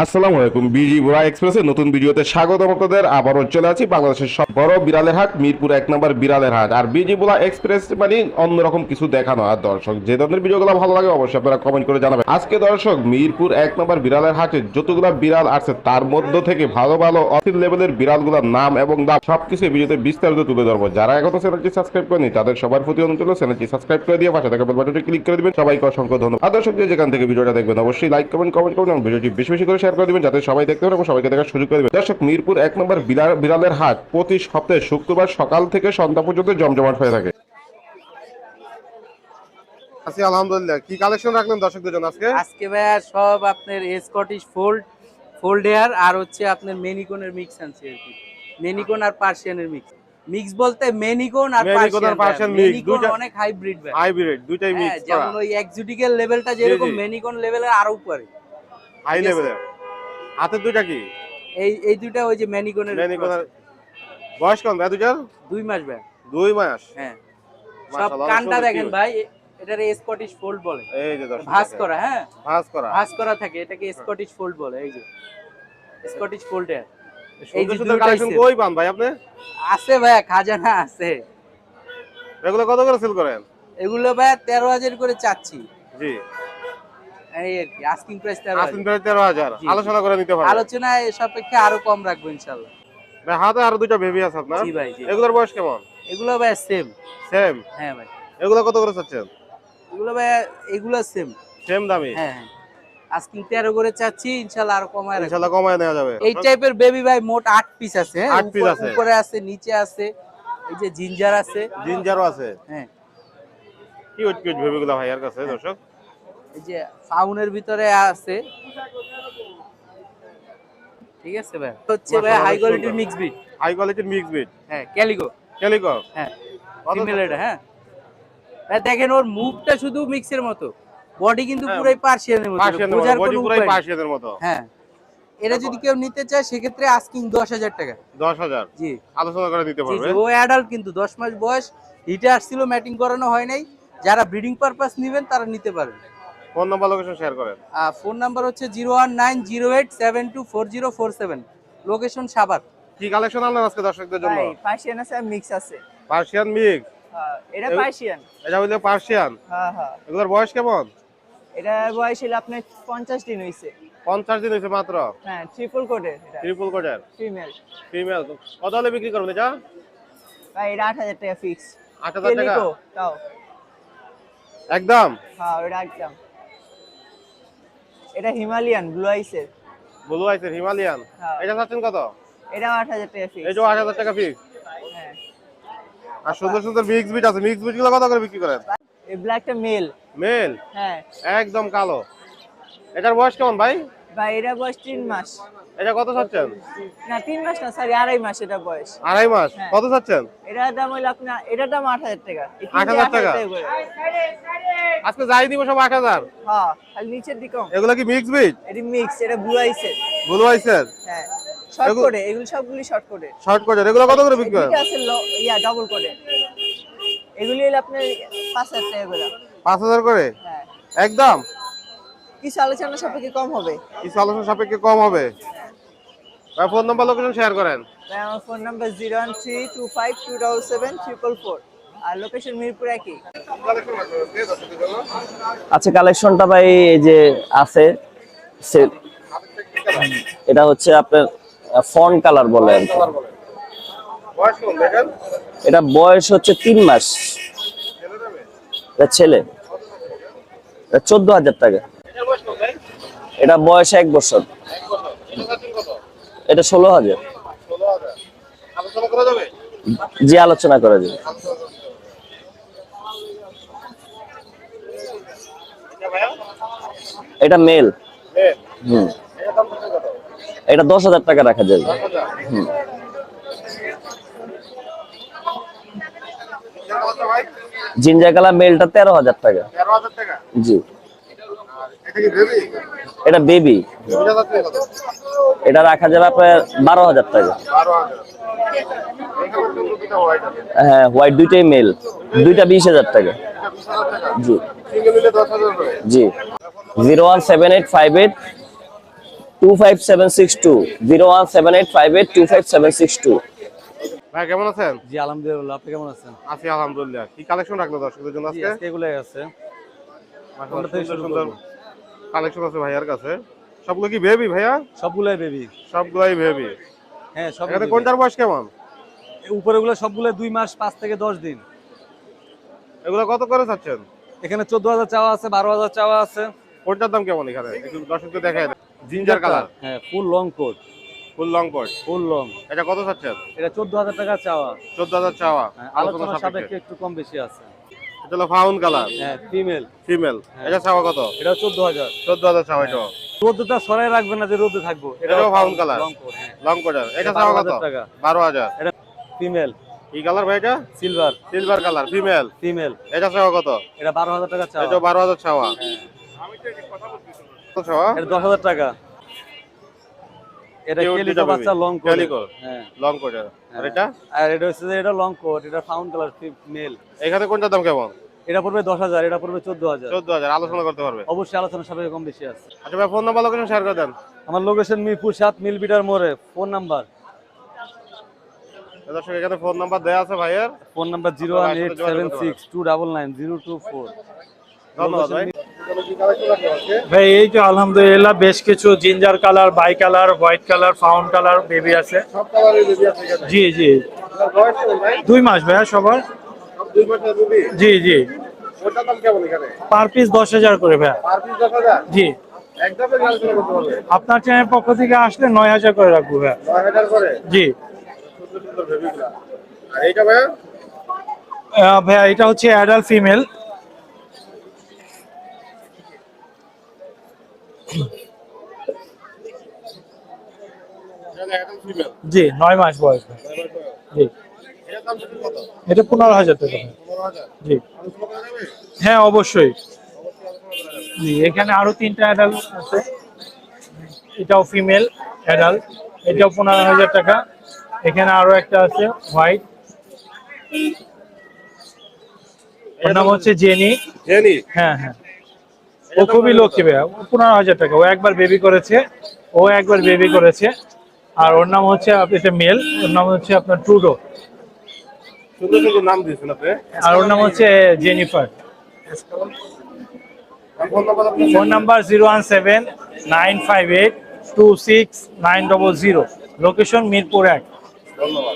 আসসালামু আলাইকুম, বিজি বুড়া এক্সপ্রেসের নতুন ভিডিওতে স্বাগত আপনাদের। আবারও চলে আছি বাংলাদেশের সব বড় বিড়ালের হাট, মিরপুর এক নম্বর বিড়ালের হাট। আর বিজি বুড়া এক্সপ্রেস মানে অন্যরকম কিছু দেখানো। আর দর্শক, যে ধরনের ভিডিওগুলো ভালো লাগে অবশ্যই আপনারা কমেন্ট করে জানাবেন। আজকে দর্শক, মিরপুর এক নম্বর বিড়ালের হাটে যতগুলো বিড়াল আছে, তার মধ্য থেকে ভালো ভালো অফিস লেভেলের বিড়ালগুলোর নাম এবং দাম সবকিছু ভিডিওতে বিস্তারিত তুলে ধরবো। যারা এখনও চ্যানেলটি সাবস্ক্রাইব করেনি তাদের সবার প্রতি অনুরোধ চ্যানেলটি সাবস্ক্রাইব করে দিয়ে পাশে থাকা বেল বাটনটি ক্লিক করে দিবেন। সবাইকে অসংখ্য ধন্যবাদ। আর দর্শক, যে যেখান থেকে ভিডিওটা দেখবেন, অবশ্যই লাইক কমেন্ট কমেন্ট করবেন এবং ভিডিওটি বেশি বেশি করে শেয়ার করে দিবেন যাতে সবাই দেখতে পারে এবং সবাইকে দেখার সুযোগ করে দেবেন। দর্শক মিরপুর এক নম্বর বিড়ালের হাট প্রতি সপ্তাহে শুক্রবার সকাল থেকে সন্ধ্যা পর্যন্ত জমজমাট হয়ে থাকে। আছি আলহামদুলিল্লাহ। কি কালেকশন রাখলেন দর্শকদের জন্য আজকে? আজকে ভাইয়া সব আপনার স্কটিশ ফোল্ড ফোল্ড হেয়ার আর হচ্ছে আপনার মেনিকনের মিক্স আনছে আর কি। মেনিকন আর পার্সিয়ানের মিক্স মিক্স বলতে মেনিকন আর পার্সিয়ান মেনিকন অনেক হাইব্রিড ভাই হাইব্রিড দুইটাই মিক্স যেমন ওই এক্সোটিক্যাল লেভেলটা যেরকম। মেনিকন লেভেলের আরও উপরে। হাই লেভেলের হাতের দুইটা কি? এই এই দুইটা ওই যে মেনিকনের ম্যানিকোনার বয়স কম? ভাই দুইটার দুই মাস ভাই। দুই মাস? হ্যাঁ। সব কানটা দেখেন ভাই এটার স্কটিশ ফোল্ড বলে। এই যে দর্শক ভাঁজ করা হ্যাঁ? ভাঁজ করা। ভাঁজ করা থাকে এটাকে স্কটিশ ফোল্ড বলে এই যে। স্কটিশ ফোল্ড হেয়ার এই যে সুন্দর কালেকশন কই পান ভাই আপনি? আছে ভাইয়া খাজানা আছে। এগুলো কত করে সেল করেন? এগুলো তেরো হাজার করে চাচ্ছি। জি। এই আর কি আস্কিং প্রাইস তেরো আসুন হাজার। প্রায় তেরো হাজার। জি। আলোচনা করে নিতে পারবেন আলোচনায় সাপেক্ষে আরও কম রাখব ইনশাল্লাহ। ভাই হাতে আরও দুইটা বেবি আছে আপনার? জি ভাই এগুলোর বয়স কেমন? এগুলো ভাইয়া সেম সেম হ্যাঁ ভাই। এগুলো কত করে চাচ্ছেন? এগুলো ভাইয়া এগুলো সেম সেম দামি? হ্যাঁ হ্যাঁ। আস্কিং তেরো করে চাচ্ছি ইনশাল্লাহ আরও কমায় রাখব। ইনশাআল্লাহ কমায় নেওয়া যাবে। এই টাইপের বেবি ভাই মোট পিস আছে হ্যাঁ? piece আছে। উপরে আছে নিচে আছে এই যে জিঞ্জার আছে। জিঞ্জারও আছে। হ্যাঁ। কিউট কিউট বেবিগুলো ভাইয়ার কাছে দর্শক। এই যে ফাউনের ভিতরে আছে। ঠিক আছে ভাই? হচ্ছে ভাই হাই কোয়ালিটির মিক্স বিট হাই কোয়ালিটির মিক্স বিট হ্যাঁ ক্যালিগো ক্যালিকো হ্যাঁ ফিমেল এটা হ্যাঁ। ভাই দেখেন ওর মুভটা শুধু মিক্সের মতো। বডি কিন্তু হ্যাঁ, পুরাই পার্সিয়ানের মতো বোঝার কোনো পুরাই। পার্সিয়ানের মতো। হ্যাঁ এটা যদি কেউ নিতে চায় সেক্ষেত্রে আস্কিং দশ হাজার টাকা। দশ হাজার? জি। আলোচনা করে দিতে পারবে। ও অ্যাডাল্ট কিন্তু দশ মাস বয়স হিটে আসছিল ম্যাটিং করানো হয় নাই। যারা ব্রিডিং পারপাস নেবেন তারা নিতে পারেন ফোন নাম্বার লোকেশন শেয়ার করেন। ফোন নাম্বার হচ্ছে zero one nine zero eight seven two four zero four seven. Location Savar কি কালেকশন আনলেন আজকে দর্শকদের জন্য? ভাই পার্সিয়ান আছে মিক্স আছে। পার্সিয়ান মিক্স হ্যাঁ, এটা পার্সিয়ান এটা হইলে পার্সিয়ান হ্যাঁ হ্যাঁ। এগুলোর বয়স কেমন? এটা বয়স হলো আপনার পঞ্চাশ দিন হইছে। পঞ্চাশ দিন হয়েছে মাত্র? হ্যাঁ ট্রিপল কোডের এটা। ট্রিপল কোটের ফিমেল ফিমেল কত হলে বিক্রি করবেন এটা? ভাই এটা আট হাজার টাকা ফিক্স আট হাজার টাকা? তাও। একদম? হ্যাঁ এটা একদম। এটা হিমালয়ান ব্লু আইসের ব্লু আইসের হিমালয়ান। হ্যাঁ। এটা চাচ্ছেন কত? আট হাজার টাকা ফিক্স আট হাজার টাকা ফিক্স হ্যাঁ। আর সুন্দর সুন্দর মিক্স বিট আছে। মিক্স বিটগুলো কত করে বিক্রি করেন? এই ব্ল্যাকটা মেল মেল হ্যাঁ। একদম কালো। এটার বয়স কেমন ভাই? ভাই এটা বয়স তিন মাস। এটা কত চাচ্ছেন? না তিন মাস না সরি আড়াই মাস এটা বয়স। আড়াই মাস? হ্যাঁ। কত চাচ্ছেন? এটার দাম হইল আপনার এটার দাম আট হাজার টাকা। তিনটে 8,000 টাকা? আজকে যাই দিব সব আট হাজার? হ্যাঁ খালি নিচের দিকে এগুলো কি মিক্স বিট এটি মিক্স এটা ব্লু আইসের ব্লু আইসের হ্যাঁ শর্ট এগুলো- কোডে এগুলো সবগুলি শর্ট কোডে শর্ট এগুলো কত করে বিক্রি করেন এটা আছে ইয়া ডাবল কোডে এগুলি হলো আপনার পাঁচ হাজার টাকা করে। পাঁচ হাজার করে? হ্যাঁ। একদম? কিছু আলোচনা সাপেক্ষে কম হবে? কিছু আলোচনা সাপেক্ষে কম হবে। ভাই ফোন নাম্বার লোকেশন শেয়ার করেন। আমার phone number zero one three two five two double seven triple four আর লোকেশন মিরপুর একই। আচ্ছা কালেকশনটা ভাই এই যে আছে সে- এটা হচ্ছে আপনার ফন কালার বলে আর এটা বয়স হচ্ছে তিন মাস। এটা ছেলে। চোদ্দ হাজার টাকা। এটা বয়স এক বছর। এটা ষোলো হাজার। যে আলোচনা করা যাবে। এটা মেল। হুম। এটা দশ হাজার টাকা রাখা যাবে। হুম। জিঞ্জার মেলটা তেরো হাজার টাকা। জি। এটা বেবি এটা রাখা যাবে আপনার বারো হাজার টাকা। হ্যাঁ হোয়াইট দুইটাই মেল দুইটা বিশ হাজার টাকা। জি। জি। Zero one seven eight five eight two five seven six two. Zero one seven eight five eight two five seven six two. ভাই কেমন আছেন? জি আলহামদুলিল্লাহ। আপনি কেমন আছেন? আছি আলহামদুলিল্লাহ। কি কালেকশন রাখল দর্শকদের জন্য আজকে? এগুলাই আছে। মাশাআল্লাহ, সুন্দর? কালেকশন আছে ভাইয়ার কাছে। সবগুলো কি বেবি ভাইয়া? সবগুলাই বেবি সবগুলাই বেবি হ্যাঁ সব এখানে কোনটার বয়স কেমন? উপরেগুলো সবগুলো দুই মাস পাঁচ থেকে দশ দিন। এগুলো কত করে চাচ্ছেন? এখানে চোদ্দ হাজার চাওয়া আছে বারো হাজার চাওয়া আছে। কোনটার দাম কেমন এখানে? একটু দর্শককে দেখায় জিঞ্জার কালার হ্যাঁ full long coat full long coat full long এটা কত চাচ্ছেন? এটা চোদ্দ হাজার টাকা চাওয়া। চোদ্দ হাজার চাওয়া। হ্যাঁ, আলোচনা সাপেক্ষে একটু কম বেশি আছে। এটা হলো ফাউন কালার হ্যাঁ ফিমেল ফিমেল হ্যাঁ। এটা চাওয়া কত? এটা চোদ্দ হাজার চোদ্দ হাজার চাওয়া এটাও রোদটা সরাই রাখবে না যে রোদে থাকব। এটাও ফাউন কালার লং কোট হ্যাঁ। লং কোটার এটা এটা চাওয়া 12,000 কত টাকা। বারো হাজার এটা ফিমেল কি কালার ভাই এটা? Silver silver colour female female এটা চাওয়া কত? এটা বারো হাজার টাকা চাওয়া এটাও বারো হাজার চাওয়া কত চাওয়া এটা দশ হাজার টাকা। এটা কেলিকো বাচ্চা লং কোট। হ্যাঁ। লং কোটার আর এটা? আর এটা হচ্ছে যে এটা লং কোট এটা ফাউন্ড কালার মেল এখানে কোনটার দাম কেমন? এটা পড়বে দশ হাজার এটা পড়বে চোদ্দ হাজার। চোদ্দ হাজার আলোচনা করতে পারবে। অবশ্যই আলোচনা সাপেক্ষে কম বেশি আছে। আচ্ছা ভাই ফোন নাম্বার লোকেশন শেয়ার করে দেন। আমার লোকেশন মিরপুর সাত মিল বিটার মোড়ে ফোন নাম্বার দর্শক এখানে ফোন নাম্বার দেওয়া আছে ভাইয়ের। Phone number zero one eight seven six two double nine zero two four ধন্যবাদ ভাই এই তো আলহামদুলিল্লাহ বেশ কিছু ginger colour bicolour white colour fawn colour baby আছে। জি জি। দুই মাস ভাইয়া সবার। জি জি। পার পিস দশ হাজার করে ভাইয়া। জি। আপনার চ্যানেল পক্ষ থেকে আসলে নয় হাজার করে রাখব ভাইয়া। জি। ভাইয়া? এটা হচ্ছে অ্যাডাল্ট ফিমেল এটা একদম ফিমেল জি নয় মাস বয়স। জি। এটা পনেরো হাজার টাকা। জি। হ্যাঁ অবশ্যই। জি এখানে আরও তিনটা অ্যাডাল্ট আছে। এটাও ফিমেল অ্যাডাল্ট এটাও পনেরো হাজার টাকা। এখানে আরও একটা আছে হোয়াইট ওর নাম হচ্ছে জেনি। জেনি? হ্যাঁ হ্যাঁ। ও খুবই লক্ষ্মী ভাইয়া। পনেরো হাজার টাকা। ও একবার বেবি করেছে। ও একবার বেবি করেছে। আর ওর নাম হচ্ছে এটা মেল ওর নাম হচ্ছে আপনার ট্রুডো। সুন্দর সুন্দর নাম দিয়েছেন আপনি? আর ওর নাম হচ্ছে জেনিফার। ফোন নাম্বার আপনি phone number zero one seven nine five eight two six nine double zero. Location Mirpur এক। ধন্যবাদ।